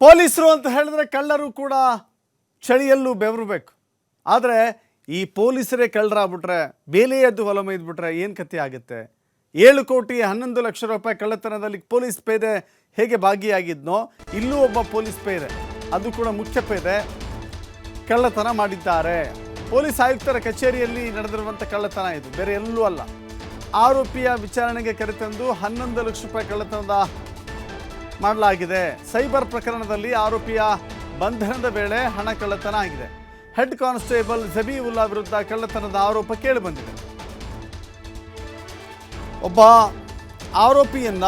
ಪೊಲೀಸರು ಅಂತ ಹೇಳಿದ್ರೆ ಕಳ್ಳರು ಕೂಡ ಚಳಿಯಲ್ಲೂ ಬೆವರಬೇಕು. ಆದರೆ ಈ ಪೊಲೀಸರೇ ಕಳ್ಳರಾಗ್ಬಿಟ್ರೆ, ಬೇಲೆ ಎದ್ದು ಹೊಲ ಮೇಯ್ದ್ಬಿಟ್ರೆ ಏನು ಕಥೆ ಆಗುತ್ತೆ? ಏಳು ಕೋಟಿ ಹನ್ನೊಂದು ಲಕ್ಷ ರೂಪಾಯಿ ಕಳ್ಳತನದಲ್ಲಿ ಪೊಲೀಸ್ ಪೇದೆ ಹೇಗೆ ಭಾಗಿಯಾಗಿದ್ನೋ, ಇಲ್ಲೂ ಒಬ್ಬ ಪೊಲೀಸ್ ಪೇದೆ. ಅದು ಕೂಡ ಮುಖ್ಯ ಪೇದೆ. ಕಳ್ಳತನ ಮಾಡಿದ್ದಾರೆ. ಪೊಲೀಸ್ ಆಯುಕ್ತರ ಕಚೇರಿಯಲ್ಲಿ ನಡೆದಿರುವಂಥ ಕಳ್ಳತನ ಇದು. ಬೇರೆ ಎಲ್ಲೂ ಅಲ್ಲ. ಆರೋಪಿಯ ವಿಚಾರಣೆಗೆ ಕರೆತಂದು ಹನ್ನೊಂದು ಲಕ್ಷ ರೂಪಾಯಿ ಕಳ್ಳತನದ ಮಾಡಲಾಗಿದೆ. ಸೈಬರ್ ಪ್ರಕರಣದಲ್ಲಿ ಆರೋಪಿಯ ಬಂಧನದ ವೇಳೆ ಹಣ ಕಳ್ಳತನ ಆಗಿದೆ. ಹೆಡ್ ಕಾನ್ಸ್ಟೇಬಲ್ ಜಬೀವುಲ್ಲಾ ವಿರುದ್ಧ ಕಳ್ಳತನದ ಆರೋಪ ಕೇಳಿಬಂದಿದೆ. ಒಬ್ಬ ಆರೋಪಿಯನ್ನ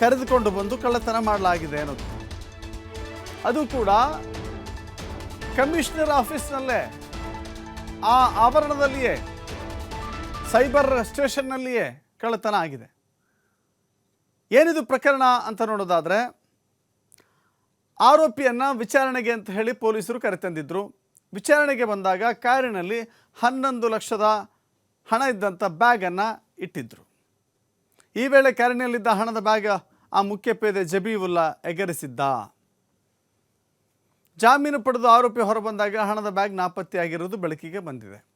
ಕರೆದುಕೊಂಡು ಬಂದು ಕಳ್ಳತನ ಮಾಡಲಾಗಿದೆ ಅನ್ನೋದು. ಅದು ಕೂಡ ಕಮಿಷನರ್ ಆಫೀಸ್ನಲ್ಲೇ. ಆ ಆವರಣದಲ್ಲಿಯೇ, ಸೈಬರ್ ಸ್ಟೇಷನ್ನಲ್ಲಿಯೇ ಕಳ್ಳತನ ಆಗಿದೆ. ಏನಿದು ಪ್ರಕರಣ ಅಂತ ನೋಡೋದಾದರೆ ಆರೋಪಿಯನ್ನು ವಿಚಾರಣೆಗೆ ಅಂತ ಹೇಳಿ ಪೊಲೀಸರು ಕರೆತಂದಿದ್ದರು ವಿಚಾರಣೆಗೆ ಬಂದಾಗ ಕಾರಿನಲ್ಲಿ ಹನ್ನೊಂದು ಲಕ್ಷದ ಹಣ ಇದ್ದಂಥ ಬ್ಯಾಗನ್ನು ಇಟ್ಟಿದ್ದರು ಈ ವೇಳೆ ಕಾರಿನಲ್ಲಿದ್ದ ಹಣದ ಬ್ಯಾಗ್ ಆ ಮುಖ್ಯ ಪೇದೆ ಜಬೀವುಲ್ಲಾ ಎಗರಿಸಿದ್ದ. ಜಾಮೀನು ಪಡೆದು ಆರೋಪಿ ಹೊರಬಂದಾಗ ಹಣದ ಬ್ಯಾಗ್ ನಾಪತ್ತೆಯಾಗಿರುವುದು ಬೆಳಕಿಗೆ ಬಂದಿದೆ.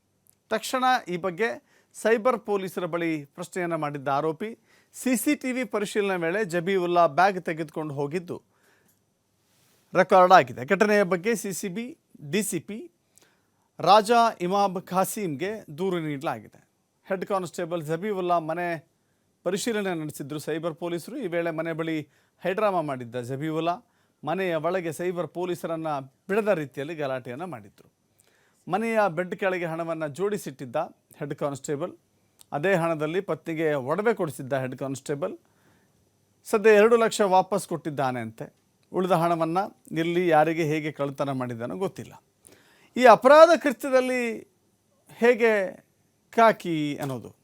ತಕ್ಷಣ ಈ ಬಗ್ಗೆ ಸೈಬರ್ ಪೊಲೀಸರ ಬಳಿ ಪ್ರಶ್ನೆಯನ್ನು ಮಾಡಿದ್ದ ಆರೋಪಿ ಸಿ ಸಿ ಟಿ ವಿ ಪರಿಶೀಲನೆ ವೇಳೆ ಜಬೀವುಲ್ಲಾ ಬ್ಯಾಗ್ ತೆಗೆದುಕೊಂಡು ಹೋಗಿದ್ದು ರೆಕಾರ್ಡ್ ಆಗಿದೆ. ಘಟನೆಯ ಬಗ್ಗೆ ಸಿಸಿಬಿ, ಡಿಸಿಪಿ ರಾಜಾ ಇಮಾಮ್ ಖಾಸೀಮ್ಗೆ ದೂರು ನೀಡಲಾಗಿದೆ. ಹೆಡ್ ಕಾನ್ಸ್ಟೇಬಲ್ ಜಬೀವುಲ್ಲಾ ಮನೆ ಪರಿಶೀಲನೆ ನಡೆಸಿದ್ರು ಸೈಬರ್ ಪೊಲೀಸರು. ಈ ವೇಳೆ ಮನೆ ಬಳಿ ಹೈಡ್ರಾಮಾ ಮಾಡಿದ್ದ ಜಬೀವುಲ್ಲಾ ಮನೆಯ ಒಳಗೆ ಸೈಬರ್ ಪೊಲೀಸರನ್ನು ಬಿಡದ ರೀತಿಯಲ್ಲಿ ಗಲಾಟೆಯನ್ನು ಮಾಡಿದ್ರು. ಮನೆಯ ಬೆಡ್ ಕೆಳಗೆ ಹಣವನ್ನು ಜೋಡಿಸಿಟ್ಟಿದ್ದ ಹೆಡ್ ಕಾನ್ಸ್ಟೇಬಲ್ ಅದೇ ಹಣದಲ್ಲಿ ಪತ್ನಿಗೆ ಒಡವೆ ಕೊಡಿಸಿದ್ದ ಹೆಡ್ ಕಾನ್ಸ್ಟೇಬಲ್ ಸದ್ಯ ಎರಡು ಲಕ್ಷ ವಾಪಸ್ ಕೊಟ್ಟಿದ್ದಾನೆ ಅಂತೆ ಉಳಿದ ಹಣವನ್ನು ಇಲ್ಲಿ ಯಾರಿಗೆ ಹೇಗೆ ಕಳ್ಳತನ ಮಾಡಿದ್ದಾನೋ ಗೊತ್ತಿಲ್ಲ. ಈ ಅಪರಾಧ ಕೃತ್ಯದಲ್ಲಿ ಹೇಗೆ ಕಾಕಿ ಅನ್ನೋದು.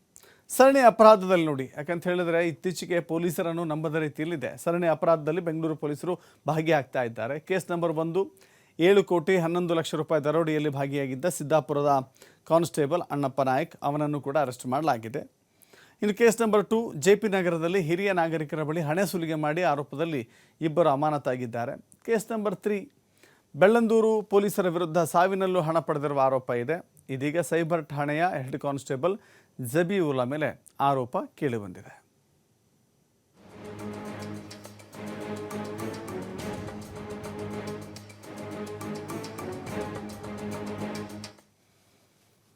ಸರಣಿ ಅಪರಾಧದಲ್ಲಿ ನೋಡಿ. ಯಾಕಂತ ಹೇಳಿದ್ರೆ ಇತ್ತೀಚೆಗೆ ಪೊಲೀಸರನ್ನು ನಂಬದ ರೀತಿಯಲ್ಲಿದೆ. ಸರಣಿ ಅಪರಾಧದಲ್ಲಿ ಬೆಂಗಳೂರು ಪೊಲೀಸರು ಭಾಗಿಯಾಗ್ತಾ ಇದ್ದಾರೆ. ಕೇಸ್ ನಂಬರ್ ಒಂದು ಏಳು ಕೋಟಿ ಹನ್ನೊಂದು ಲಕ್ಷ ರೂಪಾಯಿ ದರೋಡೆಯಲ್ಲಿ ಭಾಗಿಯಾಗಿದ್ದ ಸಿದ್ದಾಪುರದ ಕಾನ್ಸ್ಟೇಬಲ್ ಅಣ್ಣಪ್ಪ ನಾಯಕ್ ಅವನನ್ನು ಕೂಡ ಅರೆಸ್ಟ್ ಮಾಡಲಾಗಿದೆ. ಇನ್ನು case number two, J P ನಗರದಲ್ಲಿ ಹಿರಿಯ ನಾಗರಿಕರ ಬಳಿ ಹಣೆ ಸುಲಿಗೆ ಮಾಡಿ ಆರೋಪದಲ್ಲಿ ಇಬ್ಬರು ಅಮಾನತಾಗಿದ್ದಾರೆ. ಕೇಸ್ ನಂಬರ್ ತ್ರೀ, ಬೆಳ್ಳಂದೂರು ಪೊಲೀಸರ ವಿರುದ್ಧ ಸಾವಿನಲ್ಲೂ ಹಣ ಪಡೆದಿರುವ ಆರೋಪ ಇದೆ. ಇದೀಗ ಸೈಬರ್ ಠಾಣೆಯ ಹೆಡ್ ಕಾನ್ಸ್ಟೇಬಲ್ ಜಬೀವುಲ್ಲಾ ಮೇಲೆ ಆರೋಪ ಕೇಳಿಬಂದಿದೆ